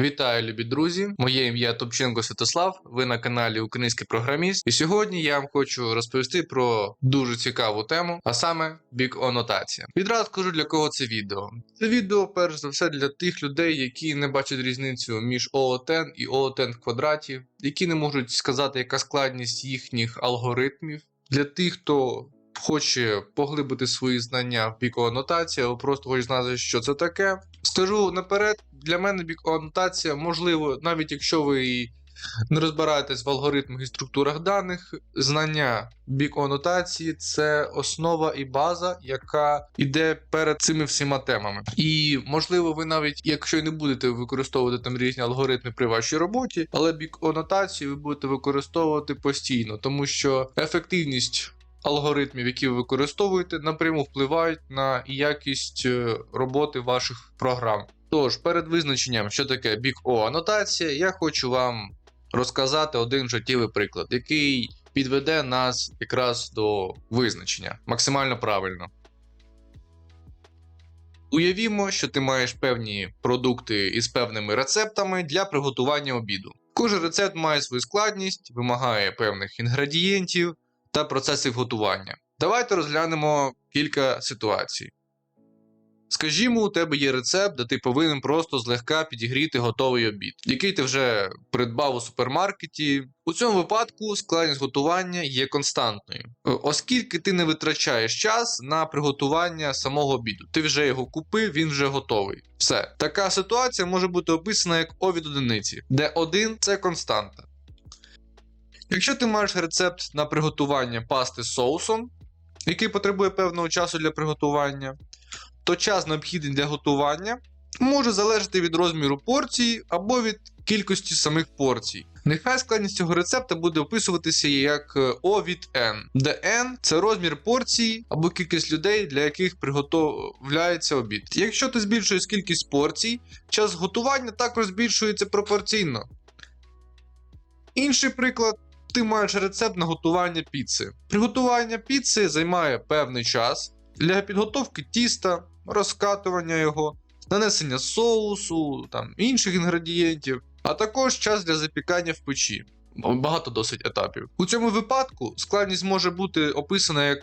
Вітаю, любі друзі! Моє ім'я Топченко Святослав. Ви на каналі Український програміст. І сьогодні я вам хочу розповісти про дуже цікаву тему, а саме бік анотація. Відразу скажу для кого це відео. Це відео, перш за все, для тих людей, які не бачать різницю між OOTN і OOTN в квадраті, які не можуть сказати, яка складність їхніх алгоритмів. Для тих, хто хоче поглибити свої знання в бікоанотації, або просто хоче знати, що це таке. Скажу наперед, для мене бікоанотація можливо, навіть якщо ви і не розбираєтесь в алгоритмах і структурах даних, знання бікоанотації це основа і база, яка йде перед цими всіма темами. І можливо, ви навіть, якщо й не будете використовувати там різні алгоритми при вашій роботі, але бікоанотацію ви будете використовувати постійно, тому що ефективність алгоритмів, які ви використовуєте, напряму впливають на якість е, роботи ваших програм. Тож, перед визначенням, що таке Big O анотація, я хочу вам розказати один життєвий приклад, який підведе нас якраз до визначення максимально правильно. Уявімо, що ти маєш певні продукти із певними рецептами для приготування обіду. Кожен рецепт має свою складність, вимагає певних інгредієнтів та процесів готування. Давайте розглянемо кілька ситуацій. Скажімо, у тебе є рецепт, де ти повинен просто злегка підігріти готовий обід, який ти вже придбав у супермаркеті. У цьому випадку складність готування є константною, Е, оскільки ти не витрачаєш час на приготування самого обіду. Ти вже його купив, він вже готовий. Все. Така ситуація може бути описана як О від одиниці, де 1 це константа. Якщо ти маєш рецепт на приготування пасти з соусом, який потребує певного часу для приготування, то час необхідний для готування може залежати від розміру порції або від кількості самих порцій. Нехай складність цього рецепта буде описуватися як е, O від N, де N це розмір порції або кількість людей, для яких приготовляється обід. Якщо ти збільшуєш кількість порцій, час готування також збільшується пропорційно. Інший приклад ти маєш рецепт на готування піци. Приготування піци займає певний час для підготовки тіста, розкатування його, нанесення соусу, там, інших інгредієнтів, а також час для запікання в печі. Багато досить етапів. У цьому випадку складність може бути описана як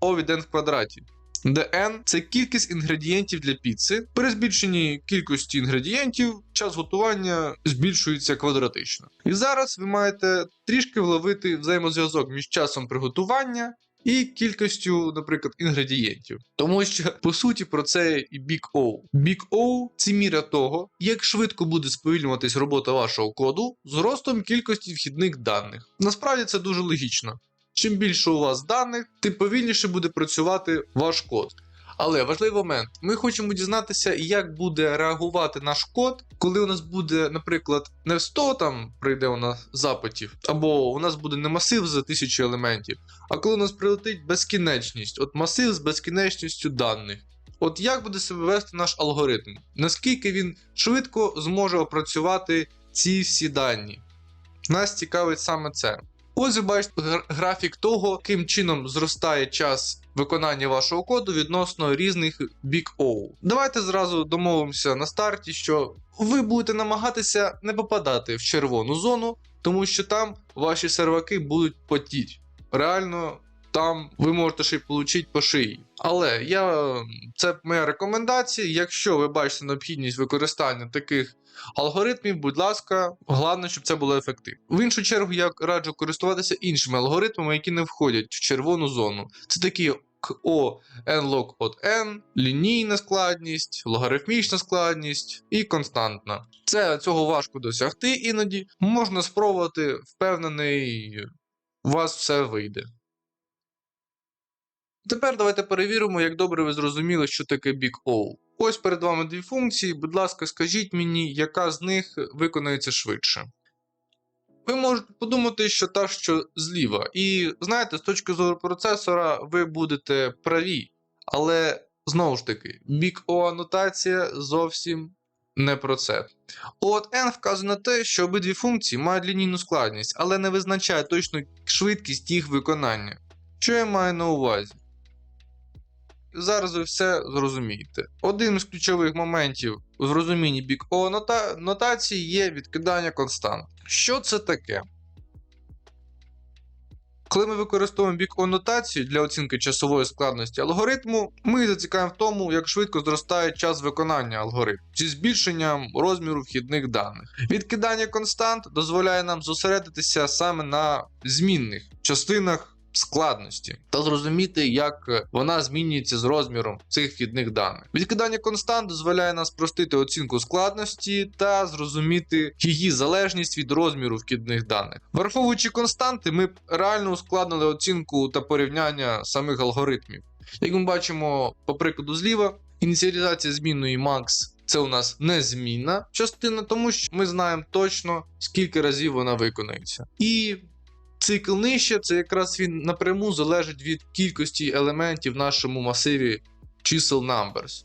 O від n в квадраті, n це кількість інгредієнтів для піци. При збільшенні кількості інгредієнтів час готування збільшується квадратично. І зараз ви маєте трішки вловити взаємозв'язок між часом приготування і кількістю, наприклад, інгредієнтів. Тому що по суті про це і Big O. Big O – це міра того, як швидко буде сповільнюватись робота вашого коду з ростом кількості вхідних даних. Насправді це дуже логічно. Чим більше у вас даних, тим повільніше буде працювати ваш код. Але важливий момент: ми хочемо дізнатися, як буде реагувати наш код, коли у нас буде, наприклад, не в 100 там прийде у нас запитів, або у нас буде не масив за 1000 елементів, а коли у нас прилетить безкінечність, от масив з безкінечністю даних. От як буде себе вести наш алгоритм? Наскільки він швидко зможе опрацювати ці всі дані? Нас цікавить саме це. Ось ви бачите графік того, яким чином зростає час виконання вашого коду відносно різних бік оу. Давайте зразу домовимося на старті, що ви будете намагатися не попадати в червону зону, тому що там ваші серваки будуть потіти. Реально. Там ви можете ще й отримати по шиї. Але я це моя рекомендація. Якщо ви бачите необхідність використання таких алгоритмів, будь ласка, головне, щоб це було ефективно. В іншу чергу я раджу користуватися іншими алгоритмами, які не входять в червону зону. Це такі O, nlog от n, лінійна складність, логарифмічна складність і константна. Це цього важко досягти іноді. Можна спробувати, впевнений, у вас все вийде. Тепер давайте перевіримо, як добре ви зрозуміли, що таке Big O. Ось перед вами дві функції. Будь ласка, скажіть мені, яка з них виконується швидше. Ви можете подумати, що та, що зліва. І знаєте, з точки зору процесора, ви будете праві. Але знову ж таки, Big O анотація зовсім не про це. От N вказує на те, що обидві функції мають лінійну складність, але не визначає точну швидкість їх виконання. Що я маю на увазі? Зараз ви все зрозумієте. Один з ключових моментів в розумінні бік О нота... нотації є відкидання констант. Що це таке? Коли ми використовуємо бік нотацію для оцінки часової складності алгоритму, ми зацікавимо в тому, як швидко зростає час виконання алгоритму зі збільшенням розміру вхідних даних. Відкидання констант дозволяє нам зосередитися саме на змінних частинах складності та зрозуміти, як вона змінюється з розміром цих вхідних даних. Відкидання констант дозволяє нам спростити оцінку складності та зрозуміти її залежність від розміру вхідних даних. Враховуючи константи, ми реально ускладнили оцінку та порівняння самих алгоритмів. Як ми бачимо по прикладу зліва, ініціалізація змінної max це у нас незмінна частина, тому що ми знаємо точно скільки разів вона виконується. І цикл нижче це якраз він напряму залежить від кількості елементів в нашому масиві чисел numbers.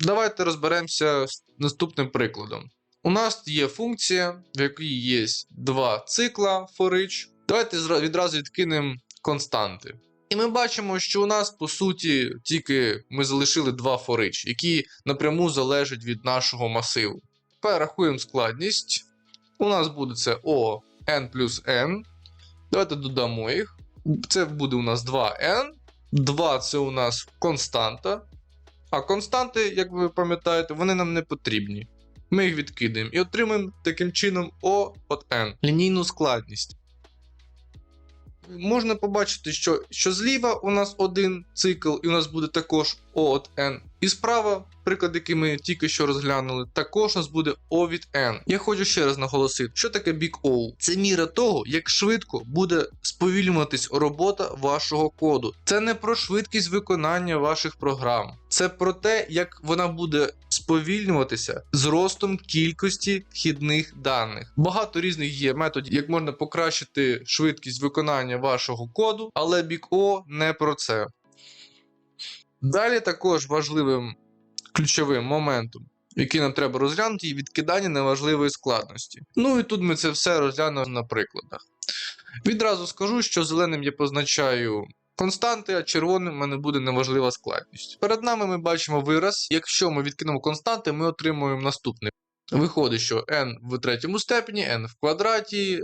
Давайте розберемося з наступним прикладом. У нас є функція, в якій є два цикла for each. Давайте відразу відкинемо константи. І ми бачимо, що у нас по суті тільки ми залишили два for each, які напряму залежать від нашого масиву. Тепер рахуємо складність. У нас буде це O n плюс n. Давайте додамо їх. Це буде у нас 2n. 2 це у нас константа. А константи, як ви пам'ятаєте, вони нам не потрібні. Ми їх відкидаємо і отримаємо таким чином O от n. Лінійну складність. Можна побачити, що, що зліва у нас один цикл, і у нас буде також O от n. І справа, приклад, який ми тільки що розглянули, також нас буде O від n. Я хочу ще раз наголосити, що таке Big O? Це міра того, як швидко буде сповільнюватись робота вашого коду. Це не про швидкість виконання ваших програм, це про те, як вона буде сповільнюватися з ростом кількості вхідних даних. Багато різних є методів, як можна покращити швидкість виконання вашого коду, але O не про це. Далі також важливим ключовим моментом, який нам треба розглянути, є відкидання неважливої складності. Ну і тут ми це все розглянемо на прикладах. Відразу скажу, що зеленим я позначаю константи, а червоним в мене буде неважлива складність. Перед нами ми бачимо вираз. Якщо ми відкинемо константи, ми отримуємо наступне. Виходить, що n в третьому степені, n в квадраті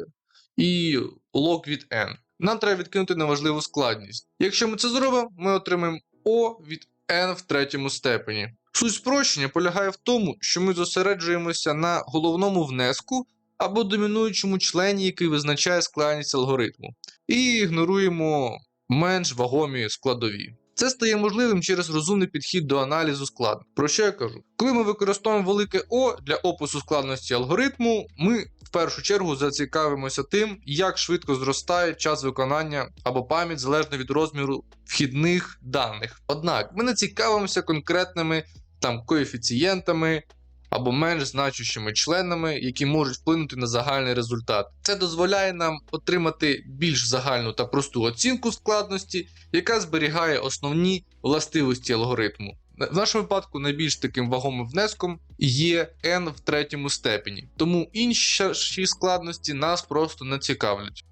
і лог від n. Нам треба відкинути неважливу складність. Якщо ми це зробимо, ми отримаємо O від n в третьому степені. Суть спрощення полягає в тому, що ми зосереджуємося на головному внеску або домінуючому члені, який визначає складність алгоритму, і ігноруємо менш вагомі складові. Це стає можливим через розумний підхід до аналізу складу. Про що я кажу? Коли ми використовуємо велике О для опису складності алгоритму, ми в першу чергу зацікавимося тим, як швидко зростає час виконання або пам'ять залежно від розміру вхідних даних. Однак ми не цікавимося конкретними там коефіцієнтами або менш значущими членами, які можуть вплинути на загальний результат. Це дозволяє нам отримати більш загальну та просту оцінку складності, яка зберігає основні властивості алгоритму. В нашому випадку найбільш таким вагомим внеском є n в третьому степені, тому інші складності нас просто не цікавлять.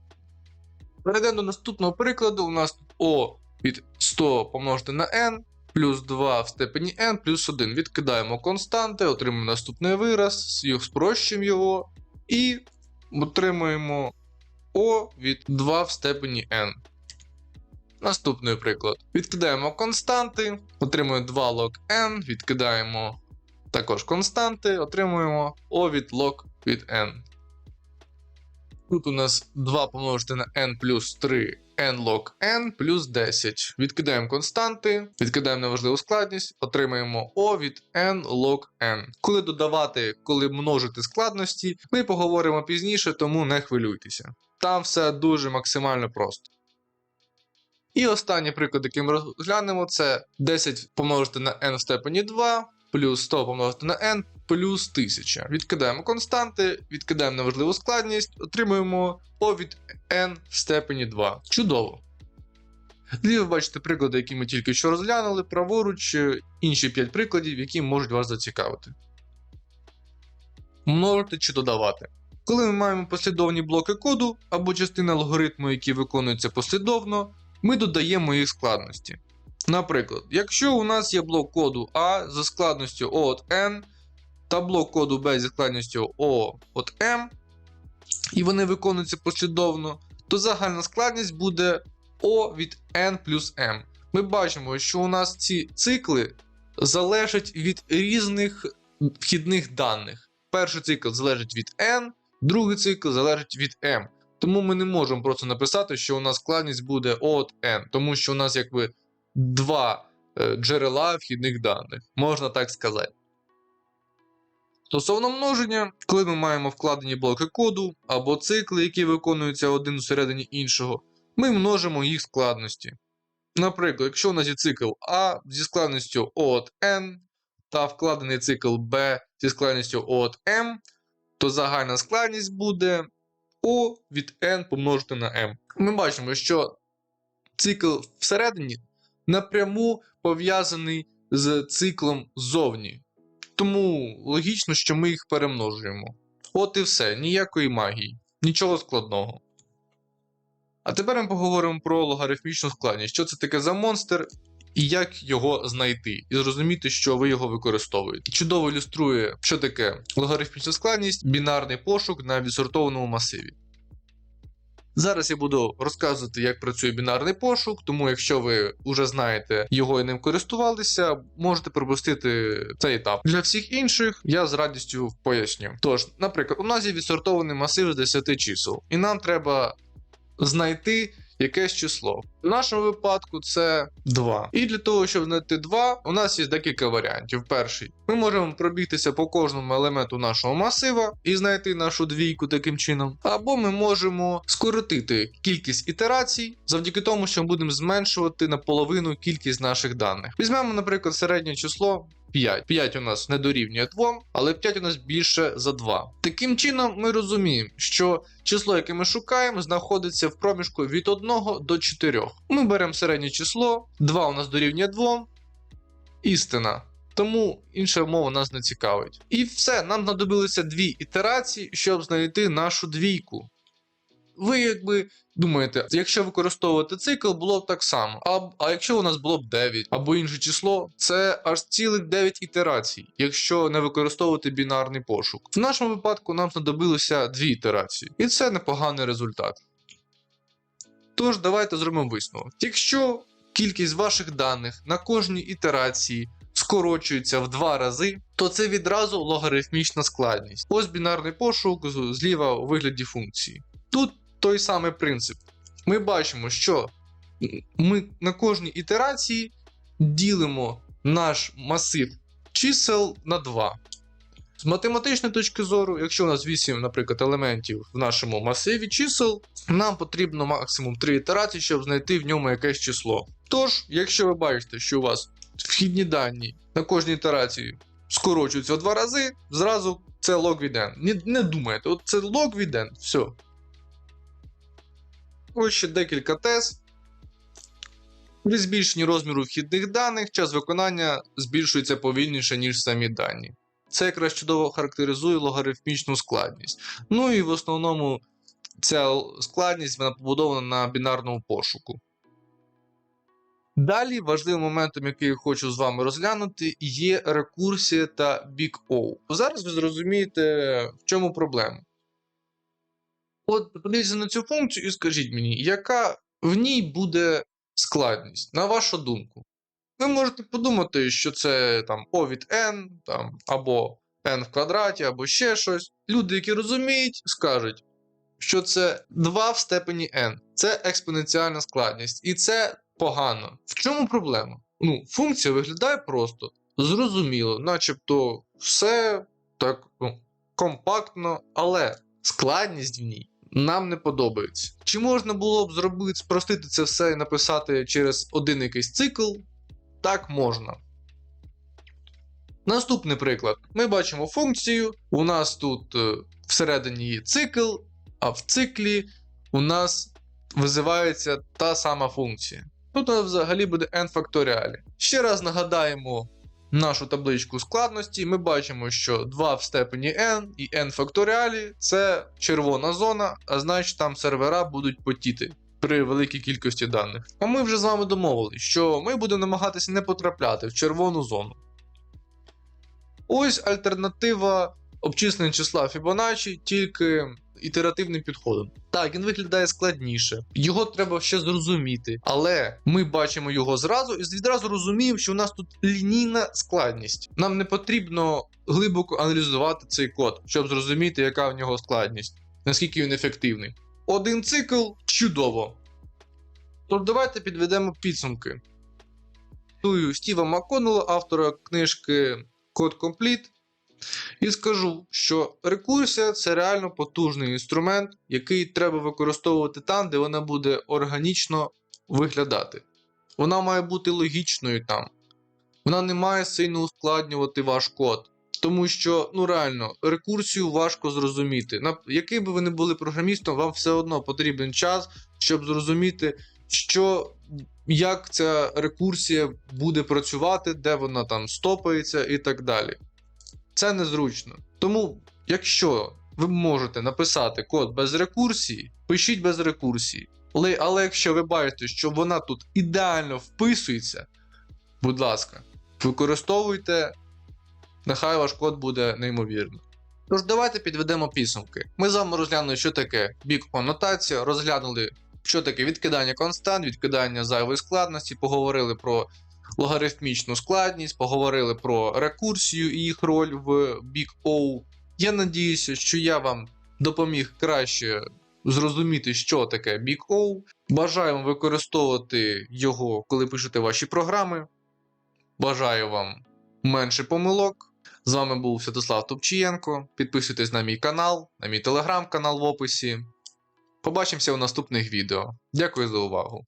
Перейдемо до наступного прикладу. У нас тут O від 100 помножити на n, плюс 2 в степені n, плюс 1. Відкидаємо константи, отримуємо наступний вираз, спрощуємо його і отримуємо O від 2 в степені n. Наступний приклад. Відкидаємо константи, отримуємо 2 log n, відкидаємо також константи, отримуємо O від log від n. Тут у нас 2 помножити на n плюс 3 n log n плюс 10. Відкидаємо константи, відкидаємо неважливу складність, отримаємо O від n log n. Коли додавати, коли множити складності, ми поговоримо пізніше, тому не хвилюйтеся. Там все дуже максимально просто. І останній приклад, який ми розглянемо, це 10 помножити на n в степені 2, плюс 100 помножити на n, плюс 1000. Відкидаємо константи, відкидаємо неважливу складність, отримуємо O від n в степені 2. Чудово. Зліва ви бачите приклади, які ми тільки що розглянули, праворуч е, інші 5 прикладів, які можуть вас зацікавити. Множити чи додавати. Коли ми маємо послідовні блоки коду або частини алгоритму, які виконуються послідовно, ми додаємо їх складності. Наприклад, якщо у нас є блок коду А за складністю от N та блок коду Б зі складністю O от M, і вони виконуються послідовно, то загальна складність буде O від N плюс M. Ми бачимо, що у нас ці цикли залежать від різних вхідних даних. Перший цикл залежить від N, другий цикл залежить від M. Тому ми не можемо просто написати, що у нас складність буде O от N, тому що у нас якби два е, джерела вхідних даних, можна так сказати. Стосовно множення, коли ми маємо вкладені блоки коду або цикли, які виконуються один всередині іншого, ми множимо їх складності. Наприклад, якщо у нас є цикл А зі складністю O от N та вкладений цикл Б зі складністю O от M, то загальна складність буде O від N помножити на M. Ми бачимо, що цикл всередині напряму пов'язаний з циклом ззовні. Тому логічно, що ми їх перемножуємо. От і все, ніякої магії, нічого складного. А тепер ми поговоримо про логарифмічну складність. Що це таке за монстр і як його знайти, і зрозуміти, що ви його використовуєте. Чудово ілюструє, що таке логарифмічна складність, бінарний пошук на відсортованому масиві. Зараз я буду розказувати, як працює бінарний пошук, тому якщо ви вже знаєте його і ним користувалися, можете пропустити цей етап. Для всіх інших я з радістю поясню. Тож, наприклад, у нас є відсортований масив з 10 чисел, і нам треба знайти якесь число. В нашому випадку це 2. І для того, щоб знайти 2, у нас є декілька варіантів. Перший, ми можемо пробігтися по кожному елементу нашого масива і знайти нашу двійку таким чином. Або ми можемо скоротити кількість ітерацій завдяки тому, що ми будемо зменшувати наполовину кількість наших даних. Візьмемо, наприклад, середнє число. 5. 5 у нас не дорівнює 2, але 5 у нас більше за 2. Таким чином, ми розуміємо, що число, яке ми шукаємо, знаходиться в проміжку від 1 до 4. Ми беремо середнє число, 2 у нас дорівнює 2. Істина. Тому інша мова нас не цікавить. І все, нам знадобилося дві ітерації, щоб знайти нашу двійку. Ви якби думаєте, якщо використовувати цикл, було б так само. А, а якщо у нас було б 9 або інше число, це аж цілих 9 ітерацій, якщо не використовувати бінарний пошук. В нашому випадку нам знадобилося дві ітерації, і це непоганий результат. Тож, давайте зробимо висновок. Якщо кількість ваших даних на кожній ітерації скорочується в два рази, то це відразу логарифмічна складність. Ось бінарний пошук зліва у вигляді функції. Тут той самий принцип. Ми бачимо, що ми на кожній ітерації ділимо наш масив чисел на 2. З математичної точки зору, якщо у нас 8, наприклад, елементів в нашому масиві чисел, нам потрібно максимум 3 ітерації, щоб знайти в ньому якесь число. Тож, якщо ви бачите, що у вас вхідні дані на кожній ітерації скорочуються в два рази, зразу це лог від n. Не, не думайте, от це лог від n, все. Ось ще декілька тез. При збільшенні розміру вхідних даних час виконання збільшується повільніше, ніж самі дані. Це якраз чудово характеризує логарифмічну складність. Ну і в основному ця складність вона побудована на бінарному пошуку. Далі важливим моментом, який я хочу з вами розглянути, є рекурсія та Big O. Зараз ви зрозумієте, в чому проблема. От подивіться на цю функцію і скажіть мені, яка в ній буде складність, на вашу думку. Ви можете подумати, що це там O від n, там, або n в квадраті, або ще щось. Люди, які розуміють, скажуть, що це 2 в степені n. Це експоненціальна складність. І це погано. В чому проблема? Ну, функція виглядає просто, зрозуміло, начебто все так ну, компактно, але складність в ній нам не подобається. Чи можна було б зробити, спростити це все і написати через один якийсь цикл? Так можна. Наступний приклад. Ми бачимо функцію. У нас тут е, всередині є цикл, а в циклі у нас визивається та сама функція. Тут у нас взагалі буде n факторіалі. Ще раз нагадаємо нашу табличку складності. Ми бачимо, що 2 в степені n і n факторіалі це червона зона, а значить там сервера будуть потіти. при великій кількості даних. А ми вже з вами домовились, що ми будемо намагатися не потрапляти в червону зону. Ось альтернатива обчислення числа Fibonacci тільки ітеративним підходом. Так, він виглядає складніше, його треба ще зрозуміти, але ми бачимо його зразу і відразу розуміємо, що у нас тут лінійна складність. Нам не потрібно глибоко аналізувати цей код, щоб зрозуміти, яка в нього складність, наскільки він ефективний. Один цикл чудово. Тож давайте підведемо підсумки. Тую Стіва Макконнелла, автора книжки Code Complete, і скажу, що рекурсія це реально потужний інструмент, який треба використовувати там, де вона буде органічно виглядати. Вона має бути логічною там. Вона не має сильно ускладнювати ваш код. Тому що, ну реально, рекурсію важко зрозуміти. На який би ви не були програмістом, вам все одно потрібен час, щоб зрозуміти, що, як ця рекурсія буде працювати, де вона там стопається і так далі. Це незручно. Тому, якщо ви можете написати код без рекурсії, пишіть без рекурсії. Але, але якщо ви бачите, що вона тут ідеально вписується, будь ласка, використовуйте, нехай ваш код буде неймовірно. Тож давайте підведемо підсумки. Ми з вами розглянули, що таке big O нотація, розглянули, що таке відкидання констант, відкидання зайвої складності, поговорили про логарифмічну складність, поговорили про рекурсію і їх роль в Big O. Я надіюся, що я вам допоміг краще зрозуміти, що таке Big O. Бажаю вам використовувати його, коли пишете ваші програми. Бажаю вам менше помилок. З вами був Святослав Топчієнко. Підписуйтесь на мій канал, на мій телеграм-канал в описі. Побачимося у наступних відео. Дякую за увагу.